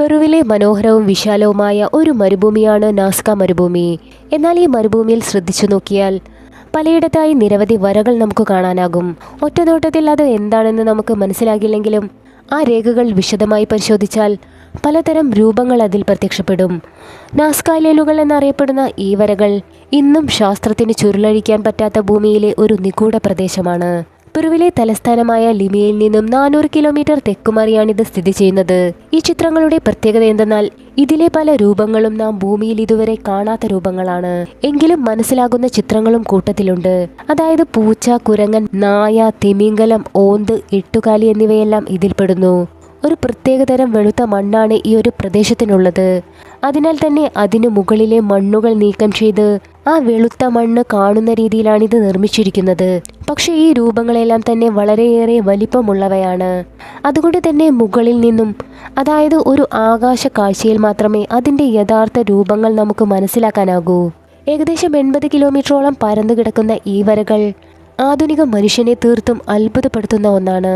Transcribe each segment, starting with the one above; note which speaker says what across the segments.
Speaker 1: പെറുവിലെ മനോഹരവും വിശാലവുമായ ഒരു മരുഭൂമിയാണ് നാസ്ക മരുഭൂമി. എന്നാൽ ഈ മരുഭൂമിയിൽ ശ്രദ്ധിച്ചു നോക്കിയാൽ പലയിടത്തായി നിരവധി വരകൾ നമുക്ക് കാണാനാകും. ഒറ്റനോട്ടത്തിൽ അത് എന്താണെന്ന് നമുക്ക് മനസ്സിലാകില്ലെങ്കിലും ആ രേഖകൾ വിശദമായി പരിശോധിച്ചാൽ പലതരം രൂപങ്ങൾ അതിൽ പ്രത്യക്ഷപ്പെടും. നാസ്കാലേലുകൾ എന്നറിയപ്പെടുന്ന ഈ വരകൾ ഇന്നും ശാസ്ത്രത്തിന് ചുരുളഴിക്കാൻ പറ്റാത്ത ഭൂമിയിലെ ഒരു നിഗൂഢ പ്രദേശമാണ്. പെറുവിലെ തലസ്ഥാനമായ ലിമിയയിൽ നിന്നും നാനൂറ് കിലോമീറ്റർ തെക്കുമാറിയാണിത് സ്ഥിതി ചെയ്യുന്നത്. ഈ ചിത്രങ്ങളുടെ പ്രത്യേകത എന്തെന്നാൽ ഇതിലെ പല രൂപങ്ങളും നാം ഭൂമിയിൽ ഇതുവരെ കാണാത്ത രൂപങ്ങളാണ്. എങ്കിലും മനസ്സിലാകുന്ന ചിത്രങ്ങളും കൂട്ടത്തിലുണ്ട്. അതായത് പൂച്ച കുരങ്ങൻ നായ തിമിംഗലം ഓന്ത് എട്ടുകാലി എന്നിവയെല്ലാം ഇതിൽപ്പെടുന്നു ഒരു പ്രത്യേകതരം വെളുത്ത മണ്ണാണ് ഈ ഒരു പ്രദേശത്തിനുള്ളത്. അതിനാൽ തന്നെ അതിനു മുകളിലെ മണ്ണുകൾ നീക്കം ചെയ്ത് ആ വെളുത്ത മണ്ണ് കാണുന്ന രീതിയിലാണ് ഇത് നിർമ്മിച്ചിരിക്കുന്നത്. പക്ഷേ ഈ രൂപങ്ങളെല്ലാം തന്നെ വളരെയേറെ വലിപ്പമുള്ളവയാണ്. അതുകൊണ്ട് തന്നെ മുകളിൽ നിന്നും അതായത് ഒരു ആകാശ കാഴ്ചയിൽ മാത്രമേ അതിന്റെ യഥാർത്ഥ രൂപങ്ങൾ നമുക്ക് മനസ്സിലാക്കാനാകൂ. ഏകദേശം എൺപത് കിലോമീറ്ററോളം പരന്നു കിടക്കുന്ന ഈ വരകൾ ആധുനിക മനുഷ്യനെ തീർത്തും അത്ഭുതപ്പെടുത്തുന്ന ഒന്നാണ്.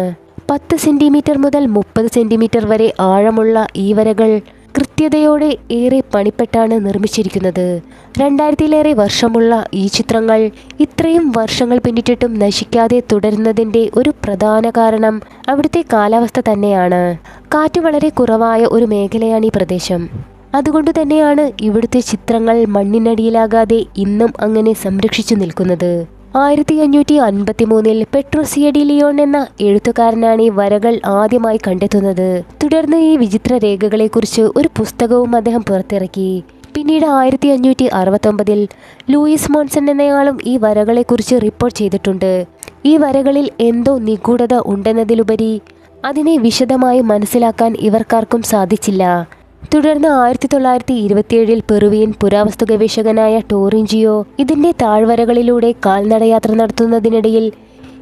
Speaker 1: പത്ത് സെന്റിമീറ്റർ മുതൽ മുപ്പത് സെന്റിമീറ്റർ വരെ ആഴമുള്ള ഈ വരകൾ കൃത്യതയോടെ ഏറെ പണിപ്പെട്ടാണ് നിർമ്മിച്ചിരിക്കുന്നത്. രണ്ടായിരത്തിലേറെ വർഷമുള്ള ഈ ചിത്രങ്ങൾ ഇത്രയും വർഷങ്ങൾ പിന്നിട്ടിട്ടും നശിക്കാതെ തുടരുന്നതിന്റെ ഒരു പ്രധാന കാരണം അവിടുത്തെ കാലാവസ്ഥ തന്നെയാണ്. കാറ്റ് വളരെ കുറവായ ഒരു മേഖലയാണ് ഈ പ്രദേശം. അതുകൊണ്ട് തന്നെയാണ് ഇവിടുത്തെ ചിത്രങ്ങൾ മണ്ണിനടിയിലാകാതെ ഇന്നും അങ്ങനെ സംരക്ഷിച്ചു നിൽക്കുന്നത്. ആയിരത്തി അഞ്ഞൂറ്റി അൻപത്തി മൂന്നിൽ പെട്രോസിയഡി ലിയോൺ എന്ന എഴുത്തുകാരനാണ് ഈ വരകൾ ആദ്യമായി കണ്ടെത്തുന്നത്. തുടർന്ന് ഈ വിചിത്ര രേഖകളെക്കുറിച്ച് ഒരു പുസ്തകവും അദ്ദേഹം പുറത്തിറക്കി. പിന്നീട് ആയിരത്തി അഞ്ഞൂറ്റി അറുപത്തൊമ്പതിൽ ലൂയിസ് മോൺസൺ എന്നയാളും ഈ വരകളെക്കുറിച്ച് റിപ്പോർട്ട് ചെയ്തിട്ടുണ്ട്. ഈ വരകളിൽ എന്തോ നിഗൂഢത ഉണ്ടെന്നതിലുപരി അതിനെ വിശദമായി മനസ്സിലാക്കാൻ ഇവർക്കാർക്കും സാധിച്ചില്ല. തുടർന്ന് ആയിരത്തി തൊള്ളായിരത്തി ഇരുപത്തിയേഴിൽ പെറുവിയൻ പുരാവസ്തു ഗവേഷകനായ ടോറിഞ്ചിയോ ഇതിന്റെ താഴ്വരകളിലൂടെ കാൽനടയാത്ര നടത്തുന്നതിനിടയിൽ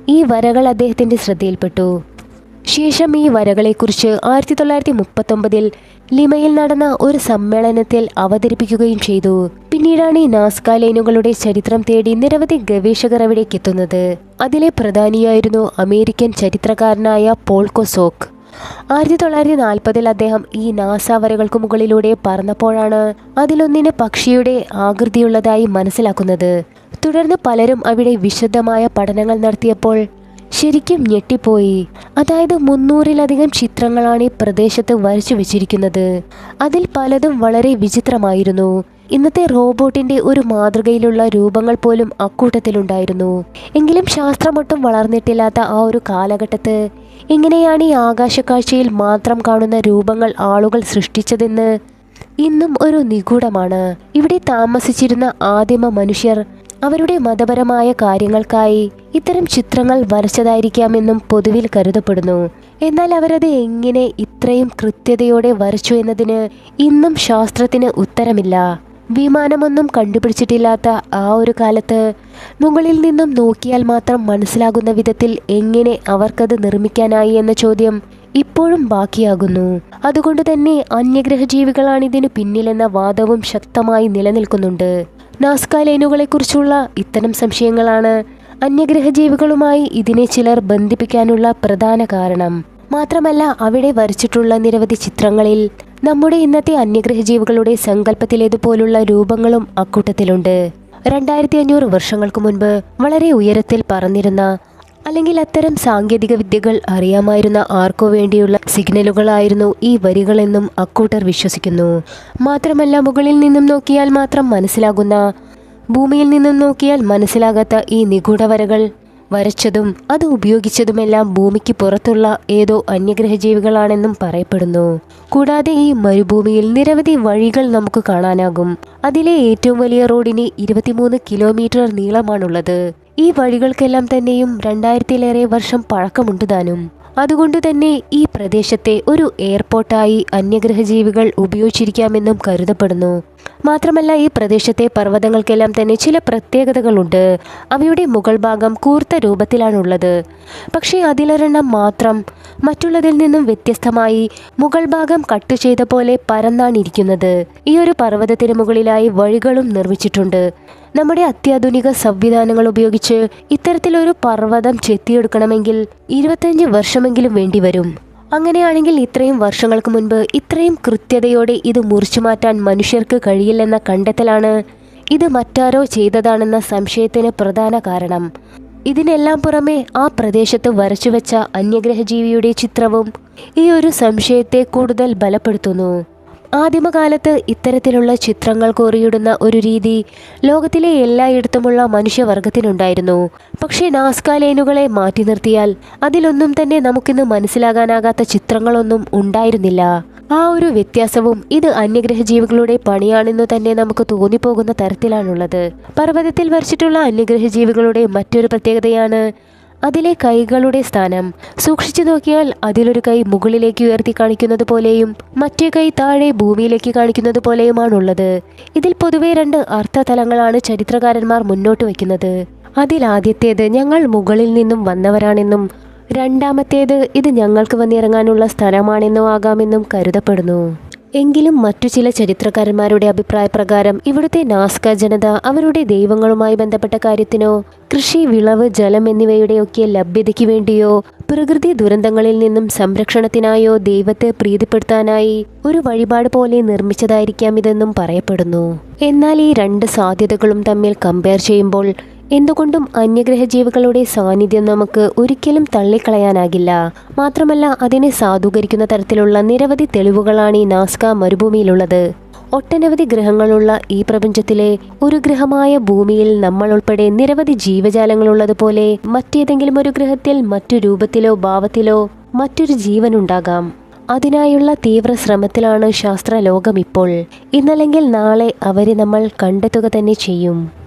Speaker 1: ഈ വരകൾ അദ്ദേഹത്തിന്റെ ശ്രദ്ധയിൽപ്പെട്ടു. ശേഷം ഈ വരകളെക്കുറിച്ച് ആയിരത്തി തൊള്ളായിരത്തി മുപ്പത്തൊമ്പതിൽ ലിമയിൽ നടന്ന ഒരു സമ്മേളനത്തിൽ അവതരിപ്പിക്കുകയും ചെയ്തു. പിന്നീടാണ് ഈ നാസ്ക ലൈനുകളുടെ ചരിത്രം തേടി നിരവധി ഗവേഷകർ അവിടേക്ക് എത്തുന്നത് അതിലെ പ്രധാനിയായിരുന്നു അമേരിക്കൻ ചരിത്രകാരനായ പോൾ കൊസോക്ക്. ആയിരത്തി തൊള്ളായിരത്തി നാൽപ്പതിൽ അദ്ദേഹം ഈ നാസ വരകൾക്ക് മുകളിലൂടെ പറന്നപ്പോഴാണ് അതിലൊന്നിന് പക്ഷിയുടെ ആകൃതിയുള്ളതായി മനസ്സിലാക്കുന്നത്. തുടർന്ന് പലരും അവിടെ വിശദമായ പഠനങ്ങൾ നടത്തിയപ്പോൾ ശരിക്കും ഞെട്ടിപ്പോയി. അതായത് മുന്നൂറിലധികം ചിത്രങ്ങളാണ് ഈ പ്രദേശത്ത് വരച്ചു വെച്ചിരിക്കുന്നത് അതിൽ പലതും വളരെ വിചിത്രമായിരുന്നു. ഇന്നത്തെ റോബോട്ടിന്റെ ഒരു മാതൃകയിലുള്ള രൂപങ്ങൾ പോലും അക്കൂട്ടത്തിലുണ്ടായിരുന്നു. എങ്കിലും ശാസ്ത്രമൊട്ടും വളർന്നിട്ടില്ലാത്ത ആ ഒരു കാലഘട്ടത്ത് എങ്ങനെയാണ് ഈ ആകാശക്കാഴ്ചയിൽ മാത്രം കാണുന്ന രൂപങ്ങൾ ആളുകൾ സൃഷ്ടിച്ചതെന്ന് ഇന്നും ഒരു നിഗൂഢമാണ്. ഇവിടെ താമസിച്ചിരുന്ന ആദിമ മനുഷ്യർ അവരുടെ മതപരമായ കാര്യങ്ങൾക്കായി ഇത്തരം ചിത്രങ്ങൾ വരച്ചതായിരിക്കാമെന്നും പൊതുവിൽ കരുതപ്പെടുന്നു. എന്നാൽ അവരത് എങ്ങനെ ഇത്രയും കൃത്യതയോടെ വരച്ചു എന്നതിന് ഇന്നും ശാസ്ത്രത്തിന് ഉത്തരമില്ല. വിമാനമൊന്നും കണ്ടുപിടിച്ചിട്ടില്ലാത്ത ആ ഒരു കാലത്ത് മുകളിൽ നിന്നും നോക്കിയാൽ മാത്രം മനസ്സിലാകുന്ന വിധത്തിൽ എങ്ങനെ അവർക്കത് നിർമ്മിക്കാനായി എന്ന ചോദ്യം ഇപ്പോഴും ബാക്കിയാകുന്നു. അതുകൊണ്ട് തന്നെ അന്യഗ്രഹ ജീവികളാണ് ഇതിനു പിന്നിലെന്ന വാദവും ശക്തമായി നിലനിൽക്കുന്നുണ്ട്. നാസ്ക ലൈനുകളെക്കുറിച്ചുള്ള ഇത്തരം സംശയങ്ങളാണ് അന്യഗ്രഹ ജീവികളുമായി ഇതിനെ ചിലർ ബന്ധിപ്പിക്കാനുള്ള പ്രധാന കാരണം. മാത്രമല്ല അവിടെ വരച്ചിട്ടുള്ള നിരവധി ചിത്രങ്ങളിൽ നമ്മുടെ ഇന്നത്തെ അന്യഗ്രഹ ജീവികളുടെ സങ്കല്പത്തിലേതുപോലുള്ള രൂപങ്ങളും അക്കൂട്ടത്തിലുണ്ട്. രണ്ടായിരത്തി അഞ്ഞൂറ് വർഷങ്ങൾക്ക് മുൻപ് വളരെ ഉയരത്തിൽ പറന്നിരുന്ന അല്ലെങ്കിൽ അത്തരം സാങ്കേതിക വിദ്യകൾ അറിയാമായിരുന്ന ആർക്കോ വേണ്ടിയുള്ള സിഗ്നലുകളായിരുന്നു ഈ വരികളെന്നും അക്കൂട്ടർ വിശ്വസിക്കുന്നു. മാത്രമല്ല മുകളിൽ നിന്നും നോക്കിയാൽ മാത്രം മനസ്സിലാകുന്ന ഭൂമിയിൽ നിന്നും നോക്കിയാൽ മനസ്സിലാകാത്ത ഈ നിഗൂഢ വരകൾ വരച്ചതും അത് ഉപയോഗിച്ചതുമെല്ലാം ഭൂമിക്ക് പുറത്തുള്ള ഏതോ അന്യഗ്രഹ ജീവികളാണെന്നും പറയപ്പെടുന്നു. കൂടാതെ ഈ മരുഭൂമിയിൽ നിരവധി വഴികൾ നമുക്ക് കാണാനാകും. അതിലെ ഏറ്റവും വലിയ റോഡിന് ഇരുപത്തിമൂന്ന് കിലോമീറ്റർ നീളമാണുള്ളത്. ഈ വഴികൾക്കെല്ലാം തന്നെയും രണ്ടായിരത്തിലേറെ വർഷം പഴക്കമുണ്ട് താനും. അതുകൊണ്ട് തന്നെ ഈ പ്രദേശത്തെ ഒരു എയർപോർട്ടായി അന്യഗ്രഹ ജീവികൾ ഉപയോഗിച്ചിരിക്കാമെന്നും കരുതപ്പെടുന്നു. മാത്രമല്ല ഈ പ്രദേശത്തെ പർവതങ്ങൾക്കെല്ലാം തന്നെ ചില പ്രത്യേകതകളുണ്ട്. അവയുടെ മുകൾ ഭാഗം കൂർത്ത രൂപത്തിലാണുള്ളത്. പക്ഷേ അതിലൊരെണ്ണം മാത്രം മറ്റുള്ളതിൽ നിന്നും വ്യത്യസ്തമായി മുകൾ ഭാഗം കട്ട് ചെയ്ത പോലെ പരന്നാണിരിക്കുന്നത്. ഈ ഒരു പർവതത്തിന് മുകളിലായി വഴികളും നിർമ്മിച്ചിട്ടുണ്ട്. നമ്മുടെ അത്യാധുനിക സംവിധാനങ്ങൾ ഉപയോഗിച്ച് ഇത്തരത്തിലൊരു പർവതം ചെത്തിയെടുക്കണമെങ്കിൽ ഇരുപത്തഞ്ച് വർഷമെങ്കിലും വേണ്ടിവരും. അങ്ങനെയാണെങ്കിൽ ഇത്രയും വർഷങ്ങൾക്ക് മുൻപ് ഇത്രയും കൃത്യതയോടെ ഇത് മുറിച്ചു മാറ്റാൻ മനുഷ്യർക്ക് കഴിയില്ലെന്ന കണ്ടെത്തലാണ് ഇത് മറ്റാരോ ചെയ്തതാണെന്ന സംശയത്തിന് പ്രധാന കാരണം. ഇതിനെല്ലാം പുറമെ ആ പ്രദേശത്ത് വരച്ചുവെച്ച അന്യഗ്രഹജീവിയുടെ ചിത്രവും ഈ ഒരു സംശയത്തെ കൂടുതൽ ബലപ്പെടുത്തുന്നു. ആദിമകാലത്ത് ഇത്തരത്തിലുള്ള ചിത്രങ്ങൾ കോറിയിടുന്ന ഒരു രീതി ലോകത്തിലെ എല്ലായിടത്തുമുള്ള മനുഷ്യവർഗത്തിനുണ്ടായിരുന്നു. പക്ഷേ നാസ്ക ലൈനുകളെ മാറ്റി നിർത്തിയാൽ അതിലൊന്നും തന്നെ നമുക്കിന്ന് മനസ്സിലാകാനാകാത്ത ചിത്രങ്ങളൊന്നും ഉണ്ടായിരുന്നില്ല. ആ ഒരു വ്യത്യാസവും ഇത് അന്യഗ്രഹജീവികളുടെ പണിയാണെന്ന് തന്നെ നമുക്ക് തോന്നിപ്പോകുന്ന തരത്തിലാണുള്ളത്. പർവതത്തിൽ വരച്ചിട്ടുള്ള അന്യഗ്രഹജീവികളുടെ മറ്റൊരു പ്രത്യേകതയാണ് അതിലെ കൈകളുടെ സ്ഥാനം. സൂക്ഷിച്ചു നോക്കിയാൽ അതിലൊരു കൈ മുകളിലേക്ക് ഉയർത്തി കാണിക്കുന്നത് പോലെയും മറ്റേ കൈ താഴെ ഭൂമിയിലേക്ക് കാണിക്കുന്നത് പോലെയുമാണുള്ളത്. ഇതിൽ പൊതുവെ രണ്ട് അർത്ഥതലങ്ങളാണ് ചരിത്രകാരന്മാർ മുന്നോട്ട് വയ്ക്കുന്നത്. അതിലാദ്യത്തേത് ഞങ്ങൾ മുകളിൽ നിന്നും വന്നവരാണെന്നും രണ്ടാമത്തേത് ഇത് ഞങ്ങൾക്ക് വന്നിറങ്ങാനുള്ള സ്ഥലമാണെന്നും ആകാമെന്നും കരുതപ്പെടുന്നു. എങ്കിലും മറ്റു ചില ചരിത്രകാരന്മാരുടെ അഭിപ്രായപ്രകാരം ഇവിടുത്തെ നാസ്ക ജനത അവരുടെ ദൈവങ്ങളുമായി ബന്ധപ്പെട്ട കാര്യത്തിനോ കൃഷി വിളവ് ജലം എന്നിവയുടെയൊക്കെ ലഭ്യതയ്ക്ക് വേണ്ടിയോ പ്രകൃതി ദുരന്തങ്ങളിൽ നിന്നും സംരക്ഷണത്തിനായോ ദൈവത്തെ പ്രീതിപ്പെടുത്താനായി ഒരു വഴിപാട് പോലെ നിർമ്മിച്ചതായിരിക്കാം ഇതെന്നും പറയപ്പെടുന്നു. എന്നാൽ ഈ രണ്ട് സാധ്യതകളും തമ്മിൽ കമ്പയർ ചെയ്യുമ്പോൾ എന്തുകൊണ്ടും അന്യഗ്രഹ ജീവികളുടെ സാന്നിധ്യം നമുക്ക് ഒരിക്കലും തള്ളിക്കളയാനാകില്ല. മാത്രമല്ല അതിനെ സാധൂകരിക്കുന്ന തരത്തിലുള്ള നിരവധി തെളിവുകളാണ് ഈ നാസ്ക മരുഭൂമിയിലുള്ളത്. ഒട്ടനവധി ഗ്രഹങ്ങളുള്ള ഈ പ്രപഞ്ചത്തിലെ ഒരു ഗ്രഹമായ ഭൂമിയിൽ നമ്മൾ ഉൾപ്പെടെ നിരവധി ജീവജാലങ്ങളുള്ളതുപോലെ മറ്റേതെങ്കിലും ഒരു ഗ്രഹത്തിൽ മറ്റു രൂപത്തിലോ ഭാവത്തിലോ മറ്റൊരു ജീവനുണ്ടാകാം അതിനായുള്ള തീവ്ര ശ്രമത്തിലാണ് ശാസ്ത്രലോകം ഇപ്പോൾ. ഇന്നല്ലെങ്കിൽ നാളെ അവരെ നമ്മൾ കണ്ടെത്തുക തന്നെ ചെയ്യും.